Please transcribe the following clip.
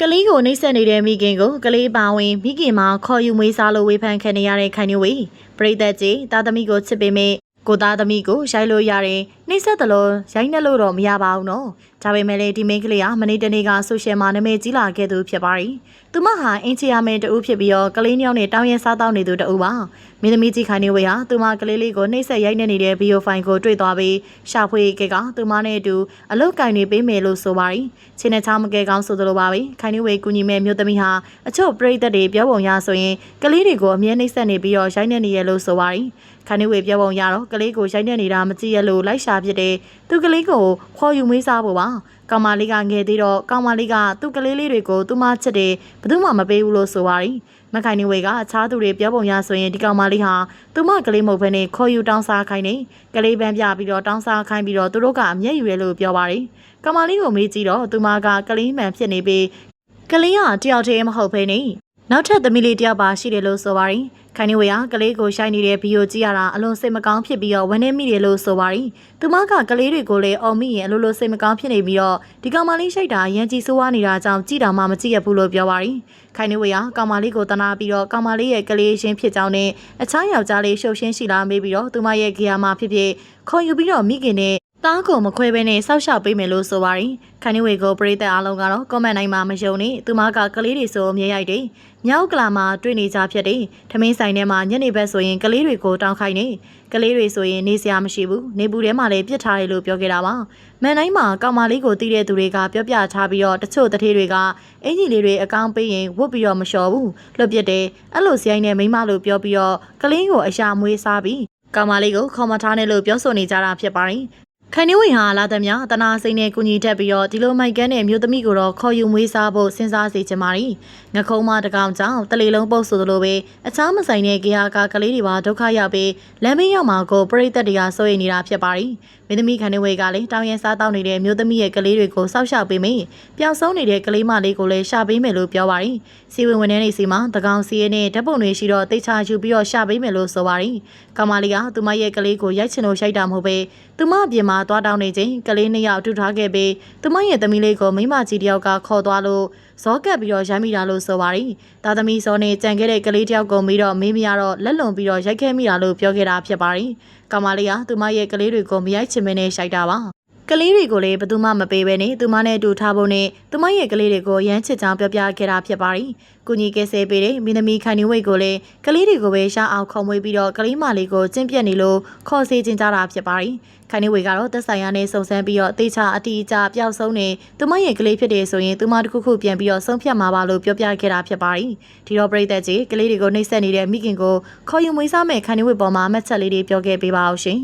ကလေးကိုနှိပ်စက်နေတဲ့မိခင်ကိုကလေးပါဝင်မိခင်မှာခေါ်ယူမွေးစားလို့ဝေဖန်ခံနေရတဲ့ခိုင်မျိုးဝေပရိသတ်ကြီးသားသမီးကိုချစ်ပေမဲ့ကိုသားသမီးကိုရိုက်လို့ရတယ်နှိပ်စက်တယ်လို့ရိုက်နှက်လို့တော့မရပါဘူးနော်ဒါပေမဲ့လေဒီမိန်းကလေးကမနေ့တနေ့ကဆိုရှယ်မှာနာမည်ကြီးလာခဲ့သူဖြစ်ပါရီသူမဟာအင်ချီယာမင်တူဖြစ်ပြီးတော့ကလေးညောင်းနဲ့တောင်းရဲစားတောင်းနေသူတူပါမင်းသမီးကြီးခိုင်နေဝေဟာသူမကလေးလေးကိုနှိပ်စက်ရိုက်နှက်နေတဲ့ဗီဒီယိုဖိုင်ကိုတွေ့သွားပြီးရှာဖွေကကသူမနဲ့အတူအလုတ်ကင်နေပေးမယ်လို့ဆိုပါရီချင်းနဲ့ချောင်းမကဲကောင်းဆိုသလိုပါပဲခိုင်နေဝေကူညီမဲ့မြို့သမီးဟာအချို့ပရိသတ်တွေပြောပုံရဆိုရင်ကလေးတွေကိုအမြဲနှိပ်စက်နေပြီးတော့ရိုက်နှက်နေရလို့ဆိုပါရီခိုင်နေဝေပြောပုံရတော့ကလေးကိုရိုက်နှက်နေတာမကြည့်ရလို့လိုက်ရှာဖြစ်တယ်သူကလေးကိုခေါ်ယူမေးစားဖို့ပါကောင်မလေးကငယ်သေးတော့ကောင်မလေးကသူ့ကလေးလေးတွေကိုသူ့မချစ်တယ်ဘယ်သူမှမပေးဘူးလို့ဆိုပါရီမခိုင်နေဝေကအခြားသူတွေပြောပုံရဆိုရင်ဒီကောင်မလေးဟာသူမကလေးမဟုတ်ဘဲနဲ့ခေါ်ယူတောင်းစားခိုင်းနေကလေးပန်းပြပြီးတော့တောင်းစားခိုင်းပြီးတော့သူတို့ကအမျက်ယူရလို့ပြောပါရီကောင်မလေးကိုမေးကြည့်တော့သူမကကလေးမှန်ဖြစ်နေပြီးကလေးကတယောက်တည်းမဟုတ်ဘဲနဲ့ နောက်ထပ်သမီးလေးတယောက်ပါရှိတယ်လို့ဆိုပါရီခိုင်နေဝေကကလေးကိုရှိုင်းနေတဲ့ဗီယိုကြည့်ရတာအလွန်စိတ်မကောင်းဖြစ်ပြီးတော့ဝန်းနေမိတယ်လို့ဆိုပါရီသူမကကလေးတွေကိုလည်းအော်မိရင်အလိုလိုစိတ်မကောင်းဖြစ်နေပြီးတော့ဒီကောင်မလေးရှိုက်တာရန်ကြီးဆိုးဝါးနေတာကြောင့်ကြည်တောင်မှမကြည့်ရဘူးလို့ပြောပါရီခိုင်နေဝေကကောင်မလေးကိုတနာပြီးတော့ကောင်မလေးရဲ့ကလေးချင်းဖြစ်ကြောင်းနဲ့အခြားယောက်ျားလေးရှုပ်ရှင်းရှိလာမေးပြီးတော့သူမရဲ့ဂီယာမှာဖြစ်ဖြစ်ခေါ်ယူပြီးတော့မိခင်နဲ့ တားကိုမခွဲဘဲနဲ့စောက်ရှောက်ပေးမယ်လို့ဆိုပါရီခိုင်နေဝေကိုပရိသတ်အားလုံးကတော့ကွန်မန့်တိုင်းမှာမယုံနဲ့သူမကကလေးတွေဆိုအမြဲရိုက်တယ်မြောက်ကလာမှာတွေ့နေကြဖြစ်တယ်ထမင်းဆိုင်ထဲမှာညနေဘက်ဆိုရင်ကလေးတွေကိုတောင်းခိုင်းနေကလေးတွေဆိုရင်နေစရာမရှိဘူးနေဘူးထဲမှာလည်းပြစ်ထားတယ်လို့ပြောခဲ့တာပါမန်တိုင်းမှာကောင်မလေးကိုတီးတဲ့သူတွေကပြောပြထားပြီးတော့တချို့တထေးတွေကအင်ဂျီလေးတွေအကောင်းပေးရင်ဝတ်ပြီးတော့မလျှော်ဘူးလွတ်ပြစ်တယ်အဲ့လိုစီးရိုင်းနဲ့မိမလို့ပြောပြီးတော့ကလေးကိုအရှာမွေးစားပြီးကောင်မလေးကိုခေါ်မထားနဲ့လို့ပြောဆိုနေကြတာဖြစ်ပါတယ် ခိုင်နေဝင်ဟာလာသမျှတနာစိမ့်နဲ့ကုညီတက်ပြီးတော့ဒီလိုမိုက်ကန်းနဲ့မျိုးသမီးကိုတော့ခေါ်ယူမွေးစားဖို့စဉ်းစားစေချင်ပါသည်။ငခုံးမတကောင်ကြောင့်တလေလုံးပုတ်ဆိုသလိုပဲအချားမဆိုင်တဲ့ကေဟာကာကလေးတွေပါဒုက္ခရောက်ပြီးလမ်းမရောက်မှာကိုပြိတက်တွေကစိုးရိမ်နေတာဖြစ်ပါသည်။မင်းသမီးခိုင်နေဝေကလည်းတောင်ရဲစားတောင်းနေတဲ့မျိုးသမီးရဲ့ကလေးတွေကိုစောက်ရှောက်ပေးမိ။ပျောက်ဆုံးနေတဲ့ကလေးမလေးကိုလည်းရှာပေးမယ်လို့ပြောပါသည်။စီဝင်ဝင်တဲ့နေစီမှာတကောင်စီရဲနဲ့ဓာတ်ပုံတွေရှိတော့တိတ်ချယူပြီးတော့ရှာပေးမယ်လို့ဆိုပါသည်။ကမလေးကသူမရဲ့ကလေးကိုရိုက်ချင်လို့ရိုက်တာမဟုတ်ပဲသူမအပြင်မှာသွားတောင်းနေချိန်ကလေးနှစ်ယောက်တူထားခဲ့ပြီးသူမရဲ့သမီးလေးကိုမိမကြီးတယောက်ကခေါ်သွားလို့ဇောကပ်ပြီးတော့ရိုက်မိတာလို့ဆိုပါရီတာသမီဇောနဲ့ကြံခဲ့တဲ့ကလေးတယောက်ကိုမေးတော့မေးမရတော့လက်လွန်ပြီးတော့ရိုက်ခဲ့မိတာလို့ပြောခဲ့တာဖြစ်ပါရီကမာလီကသူမရဲ့ကလေးတွေကိုမရိုက်ချင်မနဲ့ရိုက်တာပါ ကလေးတွေကိုလည်းဘယ်သူမှမပေးဘဲနဲ့သူမနဲ့အတူထားဖို့နဲ့သူမရဲ့ကလေးတွေကိုရမ်းချစ်ကြောင်းပြောပြခဲ့တာဖြစ်ပါရီကုညီကဲဆဲပေးတဲ့မင်းသမီးခိုင်နေဝိတ်ကိုလည်းကလေးတွေကိုပဲရှာအောင်ခုံမွေးပြီးတော့ကလေးမလေးကိုကျင့်ပြတ်နေလို့ခေါ်စေခြင်းကြတာဖြစ်ပါရီခိုင်နေဝေကတော့သက်ဆိုင်ရာနဲ့စုံစမ်းပြီးတော့တေချာအတီးအကျပျောက်ဆုံးနေသူမရဲ့ကလေးဖြစ်တယ်ဆိုရင်သူမတစ်ခုခုပြန်ပြီးတော့ဆုံးဖြတ်မှာပါလို့ပြောပြခဲ့တာဖြစ်ပါရီဒီတော့ပြိသက်ကြီးကလေးတွေကိုနှိပ်စက်နေတဲ့မိခင်ကိုခေါ်ယူမွေးစားမဲ့ခိုင်နေဝေပေါ်မှာအမှတ်ချက်လေးတွေပြောခဲ့ပေးပါအောင်ရှင်